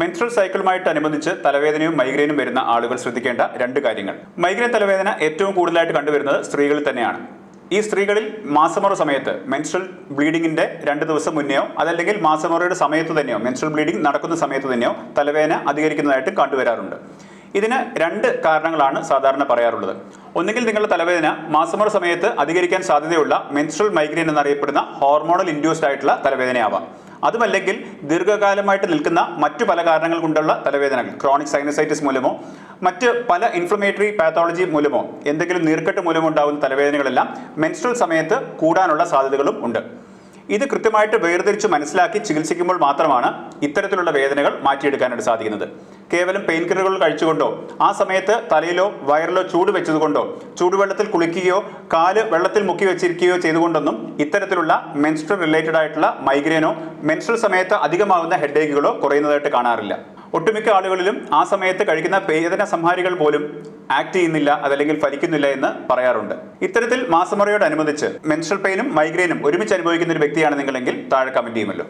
Menstrual സൈക്കിളുമായിട്ടനുബന്ധിച്ച് തലവേദനയും മൈഗ്രെയിനും വരുന്ന ആളുകൾ ശ്രദ്ധിക്കേണ്ട രണ്ട് കാര്യങ്ങൾ. മൈഗ്രെയിൻ തലവേദന ഏറ്റവും കൂടുതലായിട്ട് കണ്ടുവരുന്നത് സ്ത്രീകളിൽ തന്നെയാണ്. ഈ സ്ത്രീകളിൽ മാസമുറ സമയത്ത് മെൻസ്ട്രൽ ബ്ലീഡിങ്ങിന്റെ രണ്ട് ദിവസം മുന്നെയോ അതല്ലെങ്കിൽ മാസമുറയുടെ സമയത്ത് തന്നെയോ മെൻസ്ട്രൽ ബ്ലീഡിംഗ് നടക്കുന്ന സമയത്ത് തന്നെയോ തലവേദന അധികരിക്കുന്നതായിട്ട് കണ്ടുവരാറുണ്ട്. ഇതിന് രണ്ട് കാരണങ്ങളാണ് സാധാരണ പറയാറുള്ളത്. ഒന്നുകിൽ നിങ്ങളുടെ തലവേദന മാസമുറ സമയത്ത് അധികരിക്കാൻ സാധ്യതയുള്ള മെൻസ്ട്രൽ മൈഗ്രെയിൻ എന്നറിയപ്പെടുന്ന ഹോർമോണൽ ഇൻഡ്യൂസ്ഡ് ആയിട്ടുള്ള തലവേദനയാവാം. അതുമല്ലെങ്കിൽ ദീർഘകാലമായിട്ട് നിൽക്കുന്ന മറ്റു പല കാരണങ്ങൾ കൊണ്ടുള്ള തലവേദനകൾ ക്രോണിക് സൈനസൈറ്റിസ് മൂലമോ മറ്റ് പല ഇൻഫ്ലമേറ്ററി പാത്തോളജി മൂലമോ എന്തെങ്കിലും നീർക്കെട്ട് മൂലമോ ഉണ്ടാകുന്ന തലവേദനകളെല്ലാം മെൻസ്ട്രൽ സമയത്ത് കൂടാനുള്ള സാധ്യതകളും ഉണ്ട്. ഇത് കൃത്യമായിട്ട് വേർതിരിച്ച് മനസ്സിലാക്കി ചികിത്സിക്കുമ്പോൾ മാത്രമാണ് ഇത്തരത്തിലുള്ള വേദനകൾ മാറ്റിയെടുക്കാനായിട്ട് സാധിക്കുന്നത്. കേവലം പെയിൻ കില്ലറുകൾ കഴിച്ചുകൊണ്ടോ ആ സമയത്ത് തലയിലോ വയറിലോ ചൂട് വെച്ചതുകൊണ്ടോ ചൂടുവെള്ളത്തിൽ കുളിക്കുകയോ കാൽ വെള്ളത്തിൽ മുക്കി വെച്ചിരിക്കുകയോ ചെയ്തുകൊണ്ടൊന്നും ഇത്തരത്തിലുള്ള മെൻസ്ട്രൽ റിലേറ്റഡ് ആയിട്ടുള്ള മൈഗ്രെയിനോ മെൻസ്ട്രൽ സമയത്ത് അധികമാകുന്ന ഹെഡേക്കുകളോ കുറയുന്നതായിട്ട് കാണാറില്ല. ഒട്ടുമിക്ക ആളുകളിലും ആ സമയത്ത് കഴിക്കുന്ന വേദന സംഹാരികൾ പോലും ആക്ട് ചെയ്യുന്നില്ല അതല്ലെങ്കിൽ ഫലിക്കുന്നില്ല എന്ന് പറയാറുണ്ട്. ഇത്തരത്തിൽ മാസമുറയോടനുബന്ധിച്ച് മെൻസ്ട്രൽ പെയിനും മൈഗ്രെയിനും ഒരുമിച്ച് അനുഭവിക്കുന്ന ഒരു വ്യക്തിയാണ് നിങ്ങളെങ്കിൽ താഴെ കമന്റ് ചെയ്യുമല്ലോ.